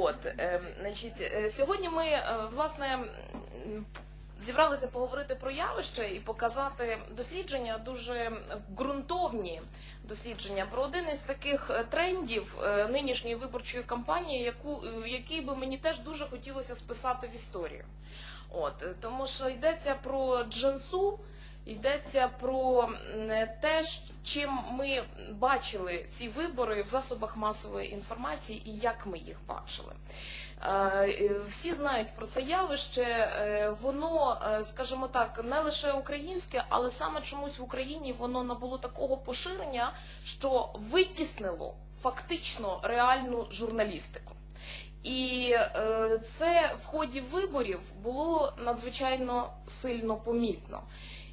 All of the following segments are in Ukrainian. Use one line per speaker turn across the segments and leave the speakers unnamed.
От, е, значить, сьогодні ми е, власне зібралися поговорити про явище і показати дослідження дуже ґрунтовні дослідження про один із таких е, трендів е, нинішньої виборчої кампанії, яку е, який би мені теж дуже хотілося списати в історію. От тому що йдеться про джинсу. Йдеться про те, чим ми бачили ці вибори в засобах масової інформації і як ми їх бачили. Е, Всі знають про це явище. е, Воно, е, скажімо так, не лише українське, але саме чомусь в Україні воно набуло такого поширення, що витіснило фактично реальну журналістику. І це в ході виборів було надзвичайно сильно помітно.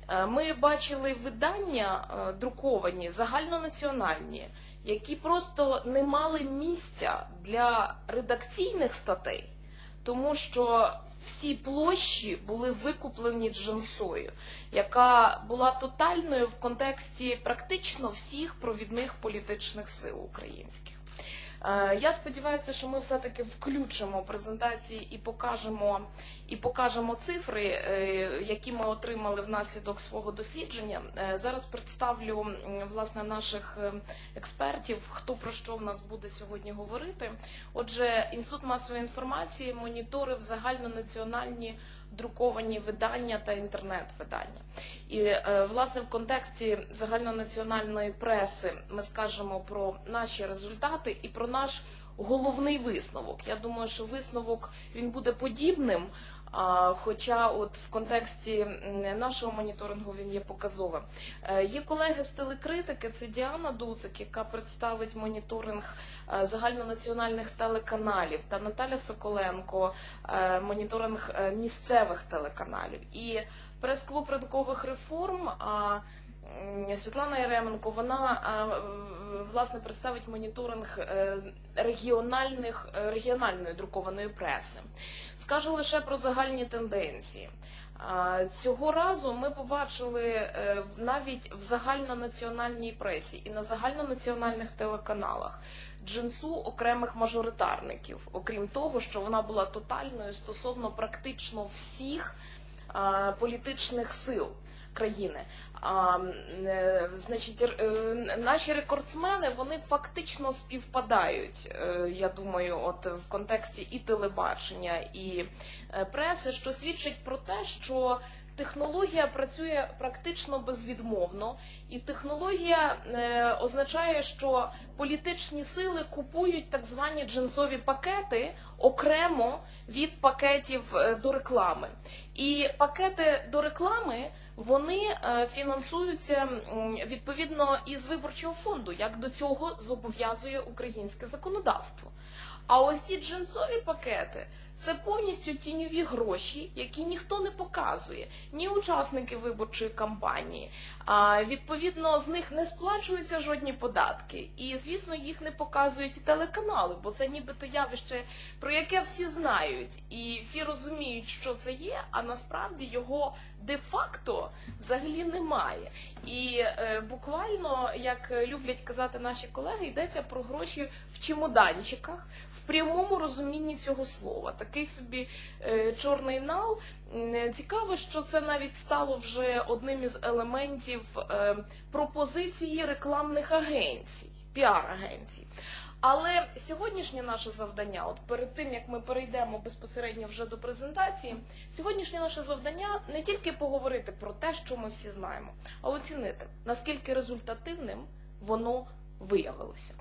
Е, Ми бачили видання е, друковані, загальнонаціональні, які просто не мали місця для редакційних статей, тому що всі площі були викуплені джинсою, яка була тотальною в контексті практично всіх провідних політичних сил українських. Е, Я сподіваюся, що ми все-таки включимо презентації і покажемо, і покажемо цифри, е, які ми отримали внаслідок свого дослідження. Е, Зараз представлю власне наших експертів, хто про що в нас буде сьогодні говорити. Отже, інститут масової інформації моніторив загальнонаціональні друковані видання та інтернет-видання. І власне в контексті загальнонаціональної преси ми скажемо про наші результати і про наш головний висновок. Я думаю, що висновок він буде подібним. Хоча, от в контексті нашого моніторингу він є показовим. Е, Є колеги з телекритики, це Діана Дуцик, яка представить моніторинг е, загальнонаціональних телеканалів, та Наталя Соколенко, е, моніторинг місцевих телеканалів. І прес-клуб ринкових реформ. Світлана Яременко, вона власне представить моніторинг е, регіональних е, регіональної друкованої преси. Скажу лише про загальні тенденції. Цього разу ми побачили е, навіть в загальнонаціональній пресі і на загальнонаціональних телеканалах джинсу окремих мажоритарників, окрім того, що вона була тотальною стосовно практично всіх політичних сил країни. А, е, значить, е, наші рекордсмени вони фактично співпадають. е, Я думаю, от в контексті і телебачення, і преси, що свідчить про те, що технологія працює практично безвідмовно, і технологія означає, що політичні сили купують так звані джинсові пакети окремо від пакетів до реклами. І пакети до реклами вони е, фінансуються відповідно із виборчого фонду, як до цього зобов'язує українське законодавство. А ось ці джинсові пакети це повністю тіньові гроші, які ніхто не показує, ні учасники виборчої кампанії. А відповідно з них не сплачуються жодні податки, і звісно їх не показують і телеканали, бо це нібито явище, про яке всі знають, і всі розуміють, що це є, а насправді його де-факто взагалі немає. І е, буквально, як люблять казати наші колеги, йдеться про гроші в чемоданчиках в прямому розумінні цього слова. Такий собі е, чорний нал. Цікаво, що це навіть стало вже одним із елементів е, пропозиції рекламних агенцій, піар-агенцій. Але сьогоднішнє наше завдання, от перед тим як ми перейдемо безпосередньо вже до презентації, сьогоднішнє наше завдання не тільки поговорити про те, що ми всі знаємо, а оцінити наскільки результативним воно виявилося.